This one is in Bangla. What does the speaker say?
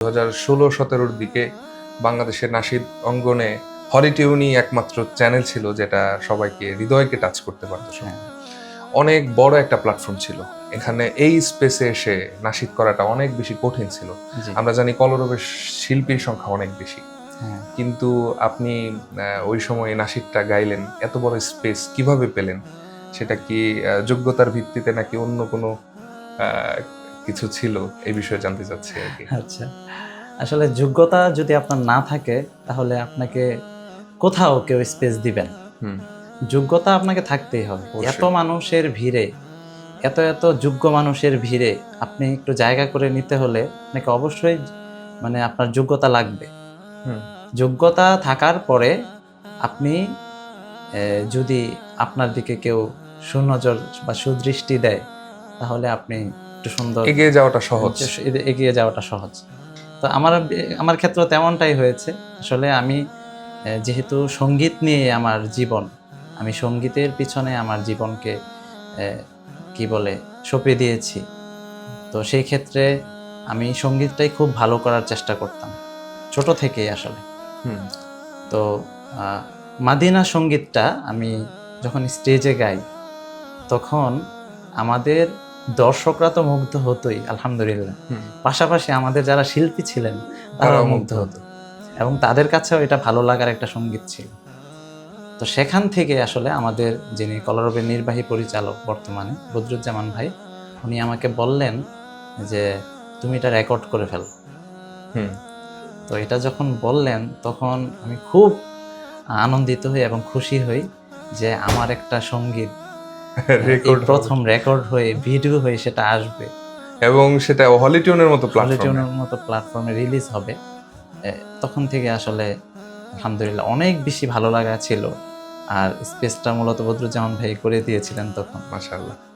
দু হাজার ষোলো সতেরোর দিকে বাংলাদেশের নাসিদ অঙ্গনে হলিটিউনই একমাত্র চ্যানেল ছিল যেটা সবাইকে হৃদয়কে টাচ করতে পারতো হ্যাঁ। অনেক বড় একটা প্ল্যাটফর্ম ছিল। এখানে এই স্পেসে এসে নাসিদ করাটা অনেক বেশি কঠিন ছিল। আমরা জানি কলরবের শিল্পীর সংখ্যা অনেক বেশি। হ্যাঁ। কিন্তু আপনি ওই সময় নাসিদটা গাইলেন এত বড় স্পেস কীভাবে পেলেন? সেটা কি যোগ্যতার ভিত্তিতে নাকি অন্য কোনো কিছু ছিল এই বিষয়ে জানতে চাচ্ছি আর কি। আচ্ছা। আসলে যোগ্যতা যদি আপনার না থাকে তাহলে আপনাকে কোথাও কেউ স্পেস দিবেন যোগ্যতা আপনাকে থাকতেই হবে। এত মানুষের ভিড়ে এত এত যোগ্য মানুষের ভিড়ে আপনি একটু জায়গা করে নিতে হলে আপনাকে অবশ্যই মানে আপনার যোগ্যতা লাগবে। যোগ্যতা থাকার পরে আপনি যদি আপনার দিকে কেউ সুনজর বা সুদৃষ্টি দেয় তাহলে আপনি একটু সুন্দর এগিয়ে যাওয়াটা সহজ। এগিয়ে যাওয়াটা সহজ। তো আমার আমার ক্ষেত্রে তেমনটাই হয়েছে। আসলে আমি যেহেতু সংগীত নিয়ে আমার জীবন আমি সঙ্গীতের পিছনে আমার জীবনকে কি বলে সঁপে দিয়েছি। তো সেই ক্ষেত্রে আমি সঙ্গীতটাই খুব ভালো করার চেষ্টা করতাম। ছোট থেকেই আসলে। তো মাদিনা সঙ্গীতটা আমি যখন স্টেজে গাই তখন আমাদের দর্শকরা তো মুগ্ধ হতোই আলহামদুলিল্লাহ। পাশাপাশি আমাদের যারা শিল্পী ছিলেন তারাও মুগ্ধ হতো। এবং তাদের কাছেও এটা ভালো লাগার একটা সংগীত ছিল। তো সেখান থেকে আসলে আমাদের যিনি কলরবের নির্বাহী পরিচালক বর্তমানে বদরুজ্জামান ভাই উনি আমাকে বললেন যে তুমি এটা রেকর্ড করে ফেলো। তো এটা যখন বললেন তখন আমি খুব আনন্দিত হই এবং খুশি হই যে আমার একটা সংগীত রেকর্ড প্রথম রেকর্ড হয়ে ভিডিও হয়ে সেটা আসবে। এবং সেটা হলিটিউনের মতো হলিটিউনের মতো প্ল্যাটফর্মে রিলিজ হবে। তখন থেকে আসলে আলহামদুলিল্লাহ অনেক বেশি ভালো লাগা ছিল। আর স্পেসটা মূলত বদরুজ্জামান ভাই করে দিয়েছিলেন তখন। মাশাআল্লাহ।